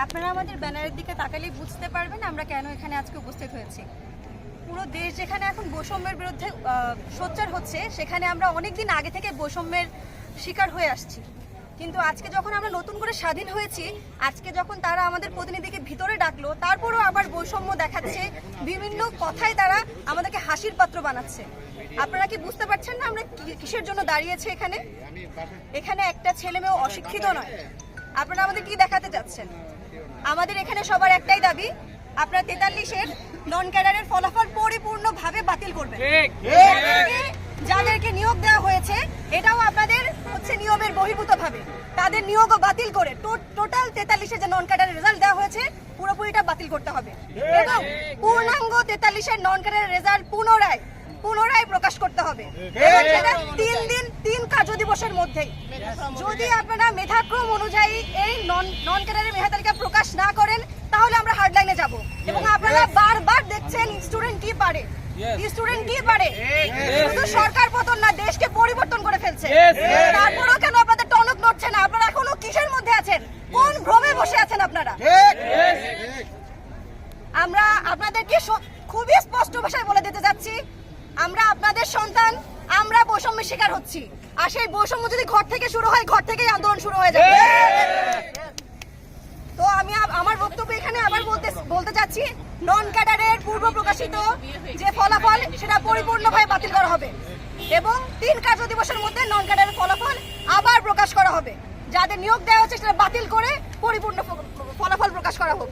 আপনারা আমাদের ব্যানারের দিকে তাকালেই বুঝতে পারবেন আমরা কেন এখানে আজকে উপস্থিত হয়েছি। পুরো দেশ যেখানে এখন বৈষম্যের বিরুদ্ধে সোচ্চার হচ্ছে, সেখানে আমরা অনেক দিন আগে থেকে বৈষম্যের শিকার হয়ে আসছি। কিন্তু আজকে যখন আমরা নতুন করে স্বাধীন হয়েছি, আজকে যখন তারা আমাদের প্রতিনিধিকে ভিতরে ডাকলো, তারপরও আবার বৈষম্য দেখাচ্ছে, বিভিন্ন কথায় তারা আমাদেরকে হাসির পাত্র বানাচ্ছে। আপনারা কি বুঝতে পারছেন না আমরা কিসের জন্য দাঁড়িয়েছি এখানে? এখানে একটা ছেলে মেয়ে অশিক্ষিত নয়। আপনারা আমাদের কি দেখাতে চাচ্ছেন? আমাদের এখানে সবার একটাই দাবি আপনার তেতাল্লিশের নন ক্যাডারের ফলাফল পরিপূর্ণভাবে বাতিল করবেন। যাদেরকে- যাদেরকে নিয়োগ দেওয়া হয়েছে এটাও আপনাদের হচ্ছে নিয়মের বহির্ভূত ভাবে তাদের নিয়োগও বাতিল করে টোটাল তেতাল্লিশের যে নন ক্যাডারের রেজাল্ট দেওয়া হয়েছে পুরোপুরিটা বাতিল করতে হবে। এবং পূর্ণাঙ্গ তেতাল্লিশের নন ক্যাডারের রেজাল্ট পুনরায় পুনরায় প্রকাশ করতে হবে। সেটা তিন দিন তিন কার্য দিবসের মধ্যেই যদি আপনারা মেধাক্রম অনুযায়ী এই নন নন ক্যাডারের মেধা তালিকা প্রকাশ না করেন তাহলে আমরা হার্ডলাইনে যাব এবং আপনারা বারবার দেখছেন স্টুডেন্ট কি পারে? স্টুডেন্ট কি পারে? শুধু সরকার পতন না দেশকে পরিবর্তন করে ফেলছে। তারপরেও কেন আপনাদের টনক নড়ছে না? আপনারা এখনও কিসের মধ্যে আছেন? কোন ভ্রমে বসে আছেন আপনারা? আমরা আপনাদেরকে খুবই স্পষ্ট ভাষায় বলে দিতে যাচ্ছি আমরা আপনাদের সন্তান আমরা বৈষম্যের শিকার হচ্ছি। আর সেই বৈষম্য যদি ঘর থেকে শুরু হয় ঘর থেকেই আন্দোলন শুরু হয়ে যাবে তো আমি আব- আমার বক্তব্য এখানে আবার বলতে চাচ্ছি নন ক্যাডারের পূর্ব প্রকাশিত যে ফলাফল, সেটা পরিপূর্ণভাবে বাতিল করা হবে। এবং তিন কার্য দিবসের মধ্যে নন ক্যাডারের ফলাফল আবার প্রকাশ করা হবে। যাদের নিয়োগ দেওয়া হচ্ছে, সেটা বাতিল করে পরিপূর্ণ ফলাফল প্রকাশ করা হোক।